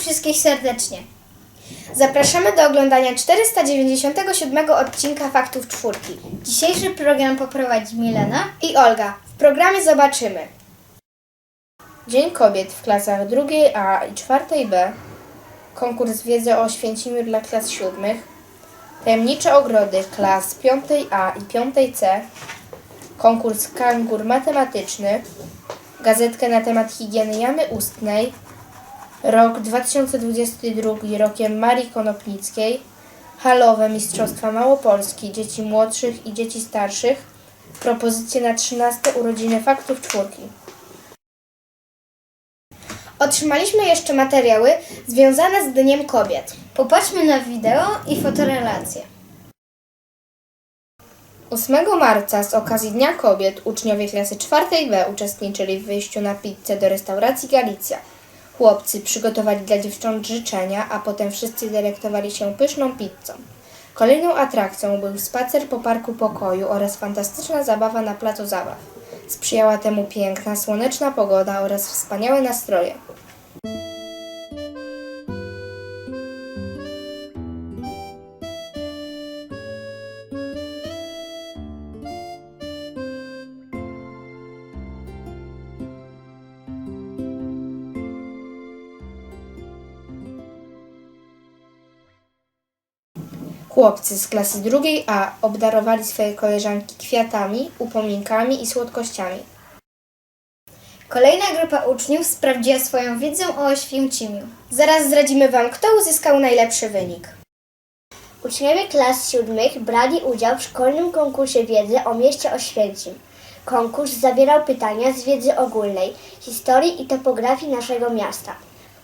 wszystkich serdecznie. Zapraszamy do oglądania 497 odcinka Faktów Czwórki. Dzisiejszy program poprowadzi Milena i Olga. W programie zobaczymy Dzień Kobiet w klasach drugiej A i czwartej B, konkurs wiedzy o Święcimiu dla klas siódmych, tajemnicze ogrody klas piątej A i piątej C, konkurs kangur matematyczny, gazetkę na temat higieny jamy ustnej, rok 2022 rokiem Marii Konopnickiej, halowe Mistrzostwa Małopolski dzieci młodszych i dzieci starszych, propozycje na 13 urodziny Faktów Czwórki. Otrzymaliśmy jeszcze materiały związane z Dniem Kobiet. Popatrzmy na wideo i fotorelacje. 8 marca z okazji Dnia Kobiet uczniowie klasy 4B uczestniczyli w wyjściu na pizzę do restauracji Galicja. Chłopcy przygotowali dla dziewcząt życzenia, a potem wszyscy delektowali się pyszną pizzą. Kolejną atrakcją był spacer po parku pokoju oraz fantastyczna zabawa na placu zabaw. Sprzyjała temu piękna, słoneczna pogoda oraz wspaniałe nastroje. Chłopcy z klasy drugiej A obdarowali swoje koleżanki kwiatami, upominkami i słodkościami. Kolejna grupa uczniów sprawdziła swoją wiedzę o Oświęcimiu. Zaraz zdradzimy Wam, kto uzyskał najlepszy wynik. Uczniowie klas siódmych brali udział w szkolnym konkursie wiedzy o mieście Oświęcim. Konkurs zawierał pytania z wiedzy ogólnej, historii i topografii naszego miasta.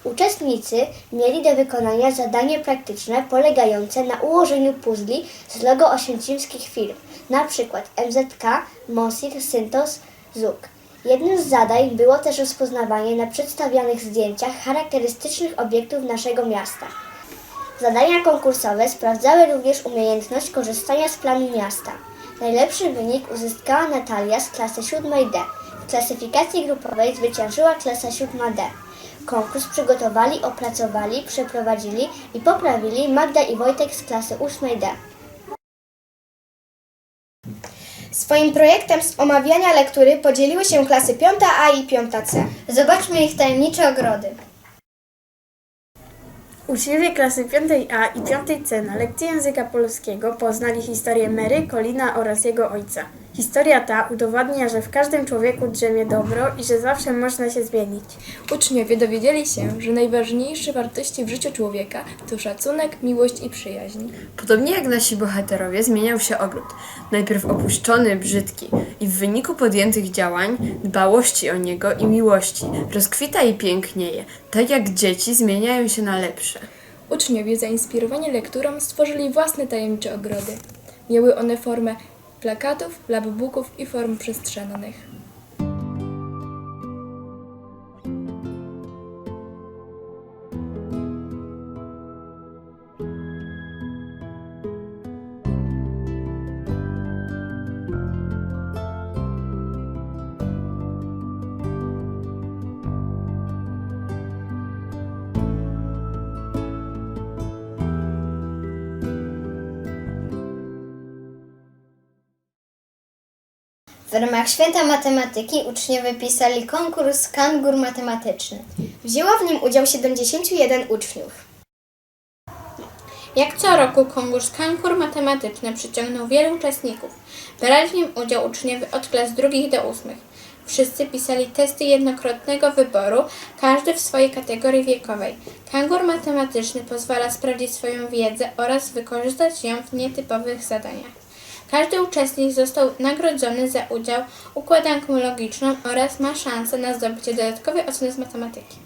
Uczestnicy mieli do wykonania zadanie praktyczne polegające na ułożeniu puzli z logo oświęcimskich firm, np. MZK, Mosit, Syntos, ZUK. Jednym z zadań było też rozpoznawanie na przedstawionych zdjęciach charakterystycznych obiektów naszego miasta. Zadania konkursowe sprawdzały również umiejętność korzystania z planu miasta. Najlepszy wynik uzyskała Natalia z klasy 7D. W klasyfikacji grupowej zwyciężyła klasa 7D. Konkurs przygotowali, opracowali, przeprowadzili i poprawili Magda i Wojtek z klasy 8D. Swoim projektem z omawiania lektury podzieliły się klasy 5A i 5C. Zobaczmy ich tajemnicze ogrody. Uczniowie klasy 5A i 5C na lekcji języka polskiego poznali historię Mary, Kolina oraz jego ojca. Historia ta udowadnia, że w każdym człowieku drzemie dobro i że zawsze można się zmienić. Uczniowie dowiedzieli się, że najważniejsze wartości w życiu człowieka to szacunek, miłość i przyjaźń. Podobnie jak nasi bohaterowie zmieniał się ogród. Najpierw opuszczony, brzydki i w wyniku podjętych działań, dbałości o niego i miłości rozkwita i pięknieje, tak jak dzieci zmieniają się na lepsze. Uczniowie zainspirowani lekturą stworzyli własne tajemnicze ogrody. Miały one formę plakatów, labbooków i form przestrzennych. W ramach święta matematyki uczniowie pisali konkurs Kangur Matematyczny. Wzięło w nim udział 71 uczniów. Jak co roku konkurs Kankur Matematyczny przyciągnął wielu uczestników. Brali w nim udział uczniowie od klas drugich do ósmych. Wszyscy pisali testy jednokrotnego wyboru, każdy w swojej kategorii wiekowej. Kangur matematyczny pozwala sprawdzić swoją wiedzę oraz wykorzystać ją w nietypowych zadaniach. Każdy uczestnik został nagrodzony za udział układanką logiczną oraz ma szansę na zdobycie dodatkowej oceny z matematyki.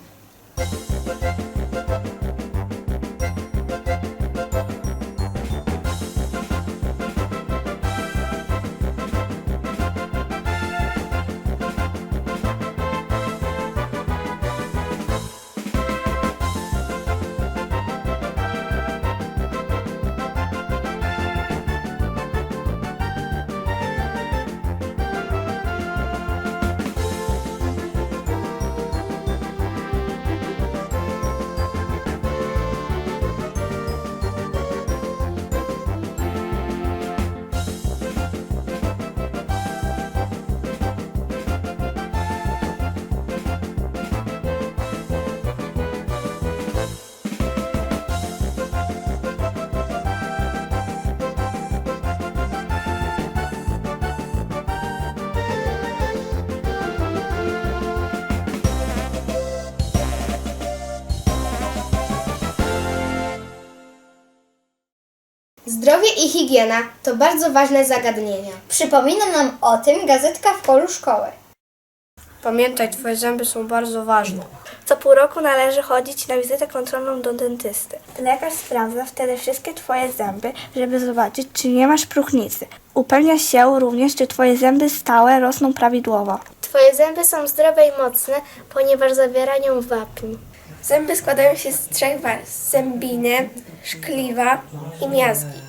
Zdrowie i higiena to bardzo ważne zagadnienia. Przypomina nam o tym gazetka w polu szkoły. Pamiętaj, twoje zęby są bardzo ważne. Co pół roku należy chodzić na wizytę kontrolną do dentysty. Lekarz sprawdza wtedy wszystkie Twoje zęby, żeby zobaczyć, czy nie masz próchnicy. Upewnia się również, czy Twoje zęby stałe rosną prawidłowo. Twoje zęby są zdrowe i mocne, ponieważ zawierają wapń. Zęby składają się z trzech warstw: zębiny, szkliwa i miazgi.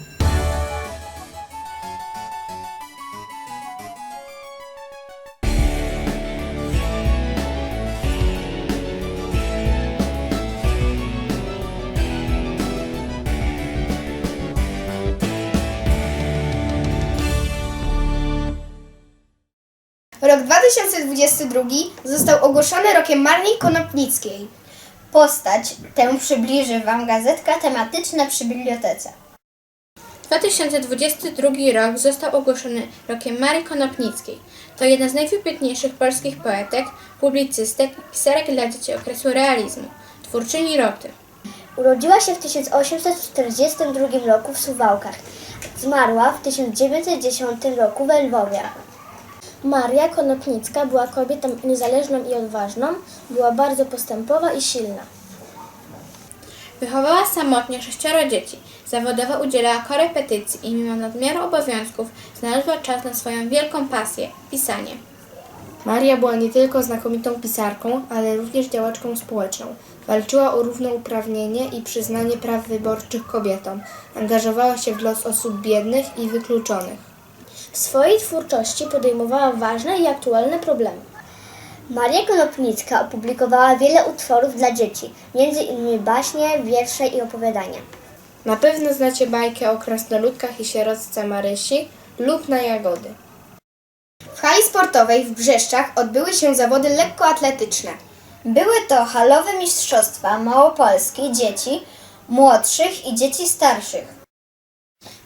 Rok 2022 został ogłoszony rokiem Marii Konopnickiej. Postać tę przybliży Wam gazetka tematyczna przy bibliotece. 2022 rok został ogłoszony rokiem Marii Konopnickiej. To jedna z najwybitniejszych polskich poetek, publicystek i pisarek dla dzieci okresu realizmu, twórczyni roty. Urodziła się w 1842 roku w Suwałkach. Zmarła w 1910 roku we Lwowie. Maria Konopnicka była kobietą niezależną i odważną, była bardzo postępowa i silna. Wychowała samotnie sześcioro dzieci, zawodowo udzielała korepetycji i mimo nadmiaru obowiązków znalazła czas na swoją wielką pasję pisanie. Maria była nie tylko znakomitą pisarką, ale również działaczką społeczną. Walczyła o równouprawnienie i przyznanie praw wyborczych kobietom. Angażowała się w los osób biednych i wykluczonych. W swojej twórczości podejmowała ważne i aktualne problemy. Maria Konopnicka opublikowała wiele utworów dla dzieci, między innymi baśnie, wiersze i opowiadania. Na pewno znacie bajkę o krasnoludkach i sierotce Marysi lub na jagody. W hali sportowej w Brzeszczach odbyły się zawody lekkoatletyczne. Były to halowe mistrzostwa Małopolski dzieci młodszych i dzieci starszych.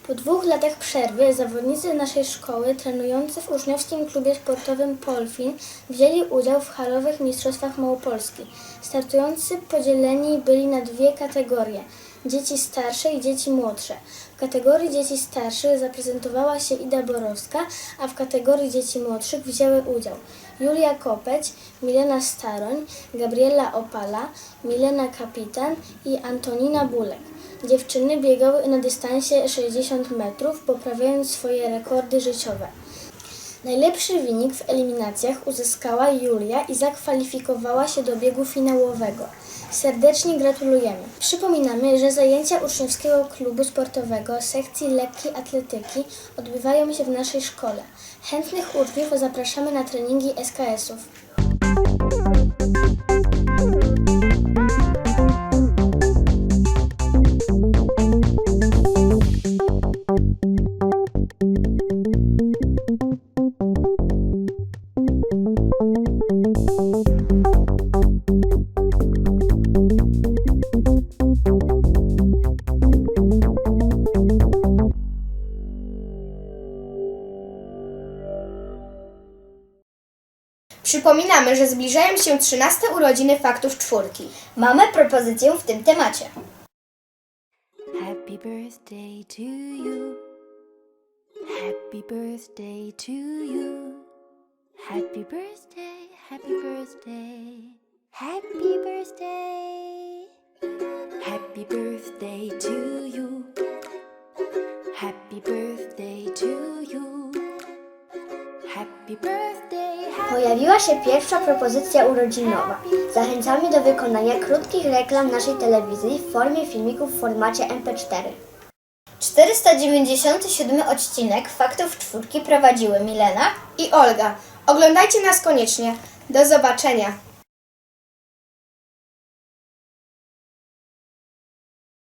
Po dwóch latach przerwy zawodnicy naszej szkoły trenujący w uczniowskim klubie sportowym Polfin wzięli udział w halowych mistrzostwach Małopolski. Startujący podzieleni byli na dwie kategorie dzieci starsze i dzieci młodsze. W kategorii dzieci starszych zaprezentowała się Ida Borowska, a w kategorii dzieci młodszych wzięły udział Julia Kopeć, Milena Staroń, Gabriela Opala, Milena Kapitan i Antonina Bulek. Dziewczyny biegały na dystansie 60 metrów, poprawiając swoje rekordy życiowe. Najlepszy wynik w eliminacjach uzyskała Julia i zakwalifikowała się do biegu finałowego. Serdecznie gratulujemy. Przypominamy, że zajęcia uczniowskiego klubu sportowego sekcji lekkiej atletyki odbywają się w naszej szkole. Chętnych uczniów zapraszamy na treningi SKS-ów. Przypominamy, że zbliżają się 13 urodziny faktów czwórki. Mamy propozycję w tym temacie. Happy birthday to you. Happy birthday to you. Happy birthday, happy birthday. Happy birthday. Happy birthday to you. Happy birthday to you. Happy birthday. Pojawiła się pierwsza propozycja urodzinowa. Zachęcamy do wykonania krótkich reklam naszej telewizji w formie filmików w formacie MP4. 497 odcinek Faktów Czwórki prowadziły Milena I Olga, oglądajcie nas koniecznie. Do zobaczenia.